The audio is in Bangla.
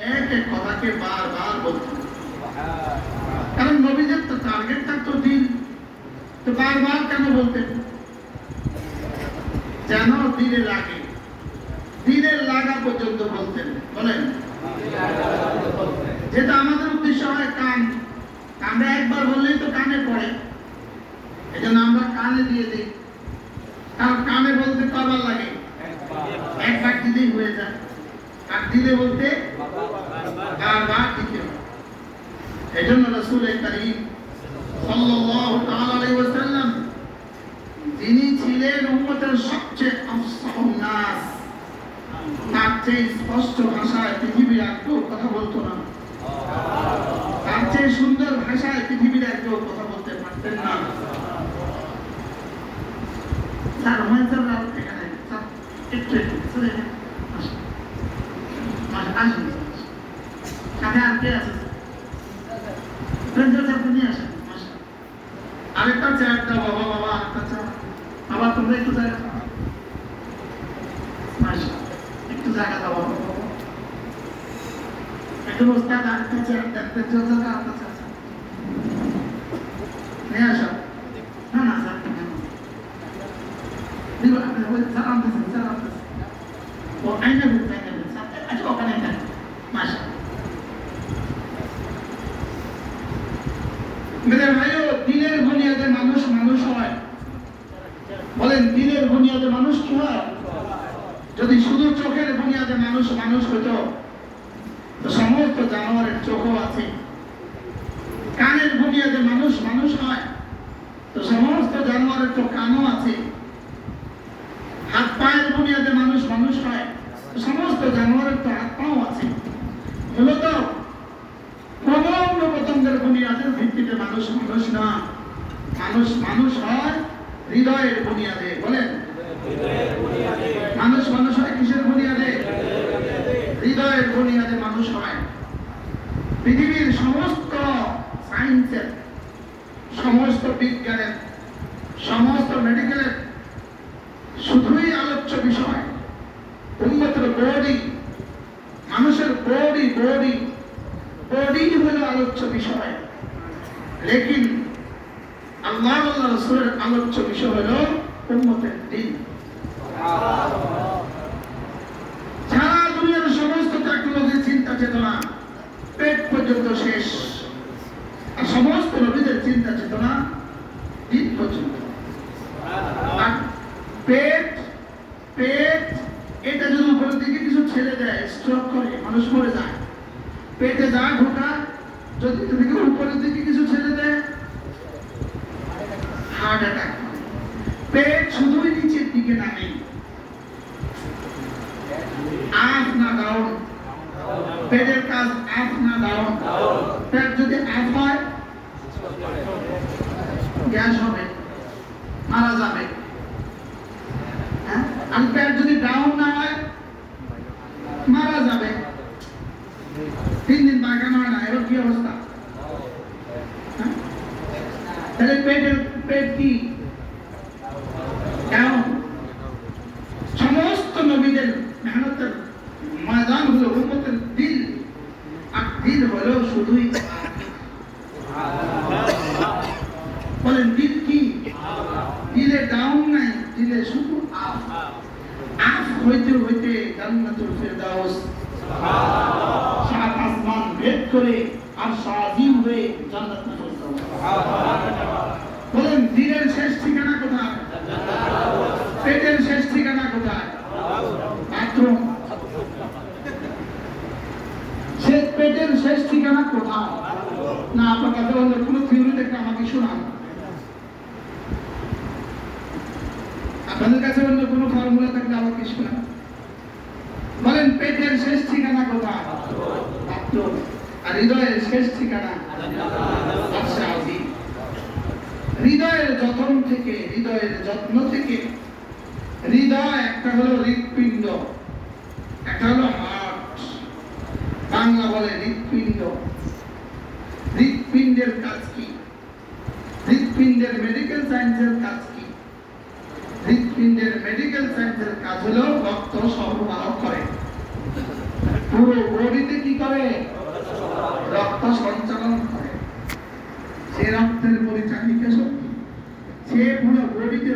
এক এক কথাকে বারবার বলতেন কারণ নবীদের তো টার্গেট থাকতো দিন। তো বারবার কেন বলতেন যেন দিনে লাগে দিনের লাগা পর্যন্ত বলতেন বলেন। যেটা আমাদের উদ্দেশ্য হয় কান। আমরা একবার বললেই তো কানে পড়ে। এই জন্য আমরা কানে দিয়ে দিই। কারণ কানে বলতে কবার লাগে। একবার। দিলেই হয়ে যায়। আর দিলে বলতে, বারবার দিতে হয় এই জন্য রসুল করিম সাল্লাল্লাহু তাআলা আলাইহি ওয়াসাল্লাম, যিনি ছিলেন উম্মতের সবচেয়ে আফসাহুন নাস, তার চেয়ে স্পষ্ট ভাষায় পৃথিবীর আর কেউ কথা বলতো না। তার চেয়ে সুন্দর ভাষায় পৃথিবীর আর কেউ কথা বলতে পারতেন না। স্যার হুমায়ুন তোমরা একটু জায়গা একটু জায়গা দাও একটু ওস্তাদ চেয়ার দিনের বুনিয়াদে মানুষ কি হয়? যদি শুধু চোখের বুনিয়াদে মানুষ মানুষ হতো সমস্ত জানোয়ারের চোখও আছে। কানের বুনিয়াদে মানুষ মানুষ হয়, তো সমস্ত জানোয়ারের তো কানও আছে। হাত পায়ের বুনিয়াদে মানুষ মানুষ হয় সমস্ত জানোয়ারের তো হাত পাও আছে। মূলত কোন অঙ্গ প্রত্যঙ্গের বুনিয়াদের ভিত্তিতে মানুষ মানুষ না। মানুষ মানুষ হয় হৃদয়ের বুনিয়াদে, বলেন। মানুষ মানুষ হয় কিসের বুনিয়াদে? হৃদয়ের বুনিয়াদে মানুষ হয়। পৃথিবীর সমস্ত সায়েন্সের, সমস্ত বিজ্ঞানের, সমস্ত মেডিকেলের শুধুই আলোচ্য বিষয়। উন্নতের বডি, মানুষের বডি বডি বডি হলো আলোচ্য বিষয়। লেকিন আল্লাহ আল্লাহ রসুলের আলোচ্য বিষয় হলো উন্মতের দিন। সারা দুনিয়ার সমস্ত টেকনোলজি চিন্তা চেতনা, পেট পর্যন্ত শেষ। আর সমস্ত নবীদের চিন্তা চেতনা দিন পর্যন্ত। আর পেট পেট, এটা যদি উপরের দিকে কিছু ছেড়ে দেয় স্ট্রোক করে, মানুষ মরে যায়, পেটে যা ঢোকা যদি উপরের দিকে কিছু ছেড়ে হার্ট অ্যাটাক পেট শুধুই নিচের দিকে নামে। আপ না ডাউন পেটের কাজ আপ না ডাউন পেট যদি আপ হয়, গ্যাস হবে, মারা যাবে। হ্যাঁ? আর পেট যদি ডাউন না হয়, মারা যাবে। তিন দিন পায়খানা হয় না এবার কি অবস্থা? হ্যাঁ? তাহলে পেটের কি কেমন সমস্ত নবীদের মেহনতের ময়দান হলো উন্মতের দিল। আর দিল হলো শুধুই বলেন, দিল কি? দিলে ডাউন নাই, দিলে শুধু আফ। আফ হইতে হইতে জান্নাতুল ফেরদাউস সাত আসমান ভেদ করে আর সাজিম হয়ে জান্নাতুল ফেরদাউস। বলেন, দিনের শেষ ঠিকানা কোথায়? পেটের শেষ ঠিকানা কোথায়? বাথরুম। শেষ পেটের শেষ ঠিকানা কোথায়? না, আপনার কাছে অন্য কোনো থিওরি থেকে আমাকে শোনান। আপনাদের কাছে অন্য কোনো ফর্মুলা থাকলে আমাকে শোনান। বলেন, পেটের শেষ ঠিকানা কোথায়? আর হৃদয়ের শেষ ঠিকানা? হৃদয়ের যত্ন থেকে, হৃদয়ের যত্ন থেকে, হৃদয় একটা হলো হৃৎপিণ্ড, একটা হলো হার্ট। বাংলা বলে হৃৎপিণ্ড। হৃৎপিণ্ডের কাজ কি? হৃৎপিণ্ডের মেডিকেল সায়েন্সের কাজ কি? হৃৎপিণ্ডের মেডিকেল সায়েন্সের কাজ হলো রক্ত সরবরাহ করে। পুরো বডিতে কি করে? রক্ত সঞ্চালন করে। সে রক্তের পরিচালিকা শক্তি সে পুরো বডিতে